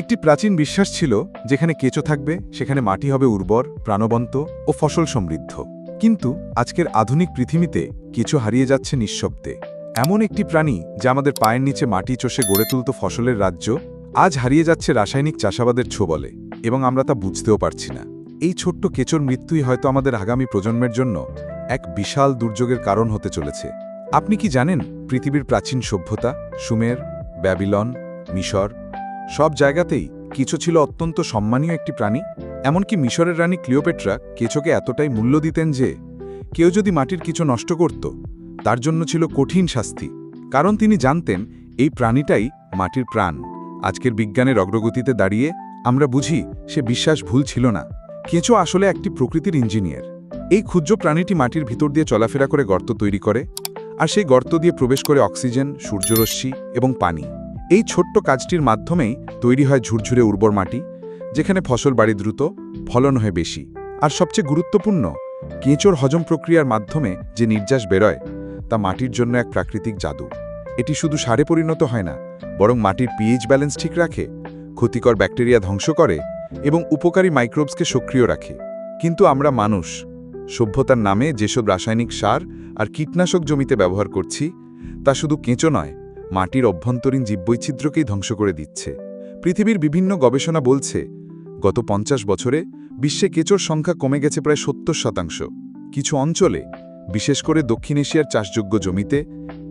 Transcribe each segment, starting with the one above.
একটি প্রাচীন বিশ্বাস ছিল যেখানে কেঁচো থাকবে, সেখানে মাটি হবে উর্বর, প্রাণবন্ত ও ফসল সমৃদ্ধ। কিন্তু আজকের আধুনিক পৃথিবীতে কেঁচো হারিয়ে যাচ্ছে নিঃশব্দে। এমন একটি প্রাণী যা আমাদের পায়ের নিচে মাটি চষে গড়ে তুলত ফসলের রাজ্য, আজ হারিয়ে যাচ্ছে রাসায়নিক চাষাবাদের ছোবলে, এবং আমরা তা বুঝতেও পারছি না। এই ছোট্ট কেঁচোর মৃত্যুই হয়তো আমাদের আগামী প্রজন্মের জন্য এক বিশাল দুর্যোগের কারণ হতে চলেছে। আপনি কি জানেন পৃথিবীর প্রাচীন সভ্যতা, সুমের, ব্যাবিলন, মিশর সব জায়গাতেই কিছু ছিল অত্যন্ত সম্মানীয় একটি প্রাণী, এমনকি মিশরের রানী ক্লিওপেট্রা কেঁচোকে এতটাই মূল্য দিতেন যে, কেউ যদি মাটির কিছু নষ্ট করত, তার জন্য ছিল কঠিন শাস্তি, কারণ তিনি জানতেন এই প্রাণীটাই মাটির প্রাণ। আজকের বিজ্ঞানের অগ্রগতিতে দাঁড়িয়ে আমরা বুঝি সে বিশ্বাস ভুল ছিল না। কেঁচো আসলে একটি প্রকৃতির ইঞ্জিনিয়ার। এই ক্ষুদ্র প্রাণীটি মাটির ভিতর দিয়ে চলাফেরা করে গর্ত তৈরি করে, আর সেই গর্ত দিয়ে প্রবেশ করে অক্সিজেন, সূর্যরশ্মি এবং পানি। এই ছোট্ট কাজটির মাধ্যমেই তৈরি হয় ঝুরঝুরে উর্বর মাটি, যেখানে ফসল বাড়ি দ্রুত, ফলন হয় বেশি। আর সবচেয়ে গুরুত্বপূর্ণ, কেঁচোর হজম প্রক্রিয়ার মাধ্যমে যে নির্যাস বেরোয়, তা মাটির জন্য এক প্রাকৃতিক জাদু। এটি শুধু সারে পরিণত হয় না, বরং মাটির পিএইচ ব্যালেন্স ঠিক রাখে, ক্ষতিকর ব্যাকটেরিয়া ধ্বংস করে এবং উপকারী মাইক্রোবসকে সক্রিয় রাখে। কিন্তু আমরা মানুষ, সভ্যতার নামে যেসব রাসায়নিক সার আর কীটনাশক জমিতে ব্যবহার করছি, তা শুধু কেঁচো নয় মাটির অভ্যন্তরীণ জীববৈচিত্র্যকেই ধ্বংস করে দিচ্ছে। পৃথিবীর বিভিন্ন গবেষণা বলছে, গত পঞ্চাশ বছরে বিশ্বে কেঁচোর সংখ্যা কমে গেছে প্রায় সত্তর শতাংশ। কিছু অঞ্চলে, বিশেষ করে দক্ষিণ এশিয়ার চাষযোগ্য জমিতে,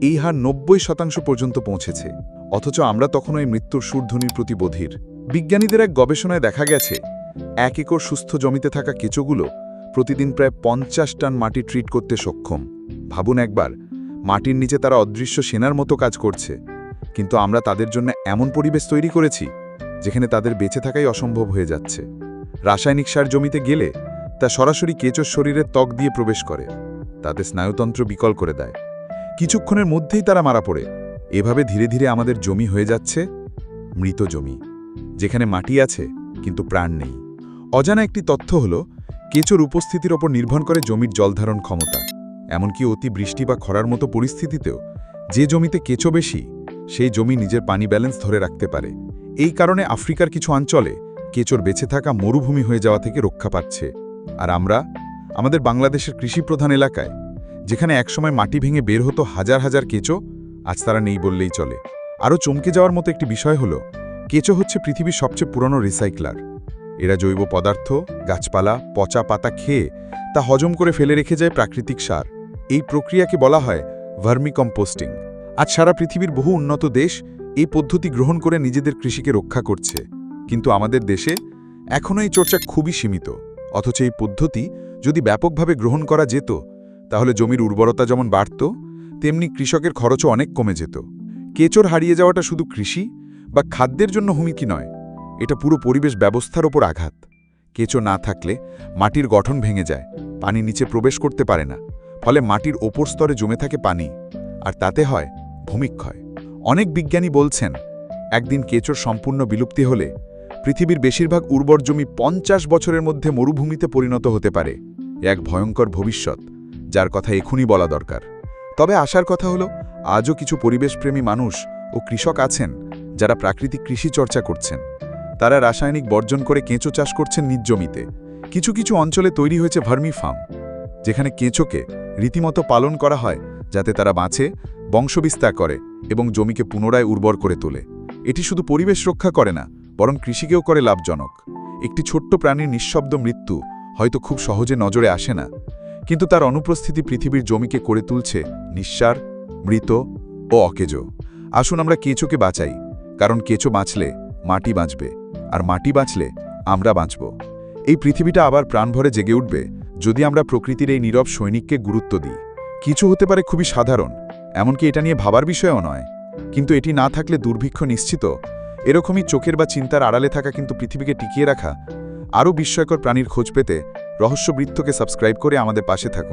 এই হার নব্বই শতাংশ পর্যন্ত পৌঁছেছে। অথচ আমরা তখনও এই মৃত্যুর সুরধ্বনির প্রতি বধির বিজ্ঞানীদের এক গবেষণায় দেখা গেছে, এক একর সুস্থ জমিতে থাকা কেঁচোগুলো প্রতিদিন প্রায় পঞ্চাশ টান মাটি ট্রিট করতে সক্ষম। ভাবুন একবার মাটির নিচে তারা অদৃশ্য সেনার মতো কাজ করছে। কিন্তু আমরা তাদের জন্য এমন পরিবেশ তৈরি করেছি, যেখানে তাদের বেঁচে থাকাই অসম্ভব হয়ে যাচ্ছে। রাসায়নিক সার জমিতে গেলে তা সরাসরি কেঁচোর শরীরের ত্বক দিয়ে প্রবেশ করে তাদের স্নায়ুতন্ত্র বিকল করে দেয়। কিছুক্ষণের মধ্যেই তারা মারা পড়ে। এভাবে ধীরে ধীরে আমাদের জমি হয়ে যাচ্ছে, মৃত জমি, যেখানে মাটি আছে, কিন্তু প্রাণ নেই। অজানা একটি তথ্য হল, কেঁচোর উপস্থিতির ওপর নির্ভর করে জমির জলধারণ ক্ষমতা। এমনকি অতি বৃষ্টি বা খরার মতো পরিস্থিতিতেও যে জমিতে কেঁচো বেশি, সেই জমি নিজের পানি ব্যালেন্স ধরে রাখতে পারে। এই কারণে আফ্রিকার কিছু অঞ্চলে কেঁচোর বেঁচে থাকা মরুভূমি হয়ে যাওয়া থেকে রক্ষা পাচ্ছে। আর আমরা, আমাদের বাংলাদেশের কৃষিপ্রধান এলাকায়, যেখানে একসময় মাটি ভেঙে বের হতো হাজার হাজার কেঁচো, আজ তারা নেই বললেই চলে। আরও চমকে যাওয়ার মতো একটি বিষয় হল, কেঁচো হচ্ছে পৃথিবীর সবচেয়ে পুরনো রিসাইক্লার। এরা জৈব পদার্থ, গাছপালা, পচা পাতা খেয়ে তা হজম করে ফেলে রেখে যায় প্রাকৃতিক সার। এই প্রক্রিয়াকে বলা হয় ভার্মি কম্পোস্টিং আজ সারা পৃথিবীর বহু উন্নত দেশ এই পদ্ধতি গ্রহণ করে নিজেদের কৃষিকে রক্ষা করছে। কিন্তু আমাদের দেশে এখনও এই চর্চা খুবই সীমিত। অথচ এই পদ্ধতি যদি ব্যাপকভাবে গ্রহণ করা যেত, তাহলে জমির উর্বরতা যেমন বাড়ত, তেমনি কৃষকের খরচও অনেক কমে যেত। কেচর হারিয়ে যাওয়াটা শুধু কৃষি বা খাদ্যের জন্য হুমকি নয়, এটা পুরো পরিবেশ ব্যবস্থার ওপর আঘাত। কেঁচো না থাকলে মাটির গঠন ভেঙে যায়, পানি নিচে প্রবেশ করতে পারে না। ফলে মাটির ওপর স্তরে জমে থাকে পানি, আর তাতে হয় ভূমিক্ষয়। অনেক বিজ্ঞানী বলছেন, একদিন কেঁচোর সম্পূর্ণ বিলুপ্তি হলে পৃথিবীর বেশিরভাগ উর্বর জমি পঞ্চাশ বছরের মধ্যে মরুভূমিতে পরিণত হতে পারে। এক ভয়ঙ্কর ভবিষ্যৎ, যার কথা এখনই বলা দরকার। তবে আসার কথা হলো, আজও কিছু পরিবেশপ্রেমী মানুষ ও কৃষক আছেন যারা প্রাকৃতিক কৃষি চর্চা করছেন। তারা রাসায়নিক বর্জন করে কেঁচো চাষ করছেন নিজ জমিতে। কিছু কিছু অঞ্চলে তৈরি হয়েছে ভার্মি ফার্ম, যেখানে কেঁচোকে রীতিমতো পালন করা হয় যাতে তারা বাঁচে, বংশবিস্তার করে এবং জমিকে পুনরায় উর্বর করে তোলে। এটি শুধু পরিবেশ রক্ষা করে না, বরং কৃষিকেও করে লাভজনক। একটি ছোট্ট প্রাণীর নিঃশব্দ মৃত্যু হয়তো খুব সহজে নজরে আসে না, কিন্তু তার অনুপস্থিতি পৃথিবীর জমিকে করে তুলছে নিঃসার, মৃত ও অকেজো। আসুন আমরা কেঁচোকে বাঁচাই, কারণ কেঁচো বাঁচলে মাটি বাঁচবে, আর মাটি বাঁচলে আমরা বাঁচব। এই পৃথিবীটা আবার প্রাণভরে জেগে উঠবে যদি আমরা প্রকৃতির এই নীরব সৈনিককে গুরুত্ব দিই, কিছু হতে পারে খুবই সাধারণ, এমনকি এটা নিয়ে ভাবার বিষয়ও নয়। কিন্তু এটি না থাকলে দুর্ভিক্ষ নিশ্চিত, এরকমই চোখের বা চিন্তার আড়ালে থাকা কিন্তু পৃথিবীকে টিকিয়ে রাখা আরও বিস্ময়কর প্রাণীর খোঁজ পেতে রহস্যবৃত্তকে সাবস্ক্রাইব করে আমাদের পাশে থাকুন।